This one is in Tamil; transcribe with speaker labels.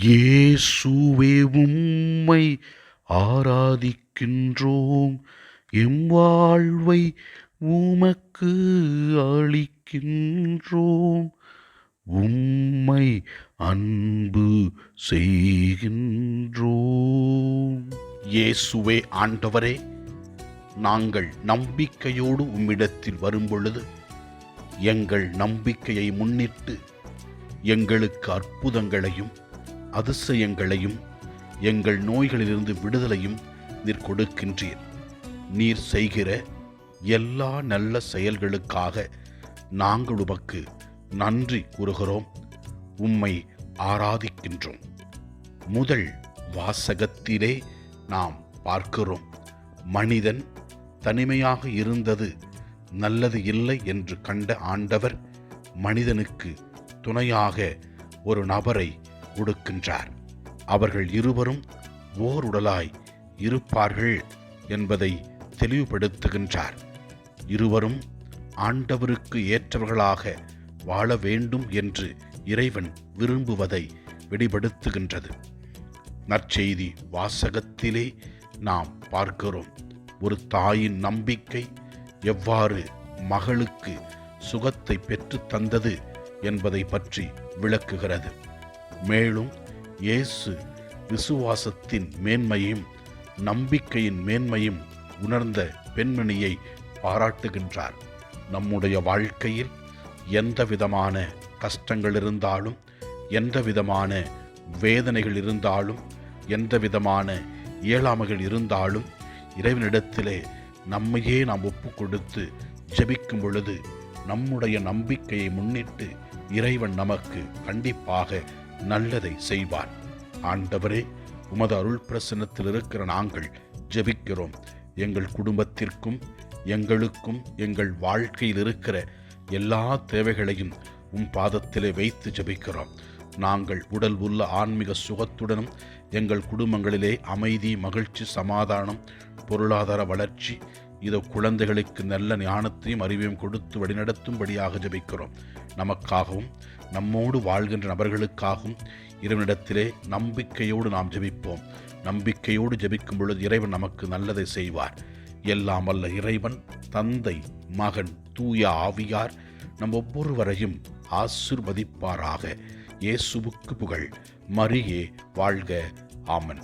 Speaker 1: இயேசுவே உம்மை ஆராதிக்கின்றோம். எம் வாழ்வை உமக்கு அளிக்கின்றோம். உம்மை அன்பு செய்கின்றோம். இயேசுவே ஆண்டவரே நாங்கள் நம்பிக்கையோடு உம்மிடத்தில் வரும்பொழுது எங்கள் நம்பிக்கையை முன்னிட்டு எங்களுக்கு அற்புதங்களையும் அதிசயங்களையும் எங்கள் நோய்களிலிருந்து விடுதலையும் நீர் கொடுக்கின்றீர். நீர் செய்கிற எல்லா நல்ல செயல்களுக்காக நாங்கள் உமக்கு நன்றி கூறுகிறோம். உம்மை ஆராதிக்கின்றோம். முதல் வாசகத்திலே நாம் பார்க்கிறோம். மனிதன் தனிமையாக இருந்தது நல்லது இல்லை என்று கண்ட ஆண்டவர் மனிதனுக்கு துணையாக ஒரு நபரை கொடுக்கின்றார். அவர்கள் இருவரும் ஓர் உடலாய் இருப்பார்கள் என்பதை தெளிவுபடுத்துகின்றார். இருவரும் ஆண்டவருக்கு ஏற்றவர்களாக வாழ வேண்டும் என்று இறைவன் விரும்புவதை வெளிப்படுத்துகின்றது. நற்செய்தி வாசகத்திலே நாம் பார்க்கிறோம். ஒரு தாயின் நம்பிக்கை எவ்வாறு மகளுக்கு சுகத்தை பெற்று தந்தது என்பதை பற்றி விளக்குகிறது. மேலும் இயேசு விசுவாசத்தின் மேன்மையும் நம்பிக்கையின் மேன்மையும் உணர்ந்த பெண்மணியை பாராட்டுகின்றார். நம்முடைய வாழ்க்கையில் எந்த விதமான கஷ்டங்கள் இருந்தாலும் எந்த விதமான வேதனைகள் இருந்தாலும் எந்த விதமான இயலாமைகள் இருந்தாலும் இறைவனிடத்திலே நம்மையே நாம் ஒப்பு கொடுத்து ஜெபிக்கும் பொழுது நம்முடைய நம்பிக்கையை முன்னிட்டு இறைவன் நமக்கு கண்டிப்பாக நல்லதை செய்வார் ஆண்டவரே உமது அருள் பிரசன்னத்தில் இருக்கிற நாங்கள் ஜெபிக்கிறோம். எங்கள் குடும்பத்திற்கும் எங்களுக்கும் எங்கள் வாழ்க்கையில் இருக்கிற எல்லா தேவைகளையும் உம் பாதத்திலே வைத்து ஜெபிக்கிறோம். நாங்கள் உடல் உள்ள ஆன்மீக சுகத்துடனும் எங்கள் குடும்பங்களிலே அமைதி மகிழ்ச்சி சமாதானம் பொருளாதார வளர்ச்சி இதோ குழந்தைகளுக்கு நல்ல ஞானத்தையும் அறிவையும் கொடுத்து வழிநடத்தும்படியாக ஜெபிக்கிறோம். நமக்காகவும் நம்மோடு வாழ்கின்ற நபர்களுக்காகவும் இறைவனிடத்திலே நம்பிக்கையோடு நாம் ஜெபிப்போம். நம்பிக்கையோடு ஜபிக்கும் பொழுது இறைவன் நமக்கு நல்லதை செய்வார். எல்லாம் அல்ல இறைவன் தந்தை மகன் தூய ஆவியார் நம் ஒவ்வொருவரையும் ஆசிர்வதிப்பாராக. இயேசுவுக்கு புகழ். மரியே வாழ்க. ஆமன்.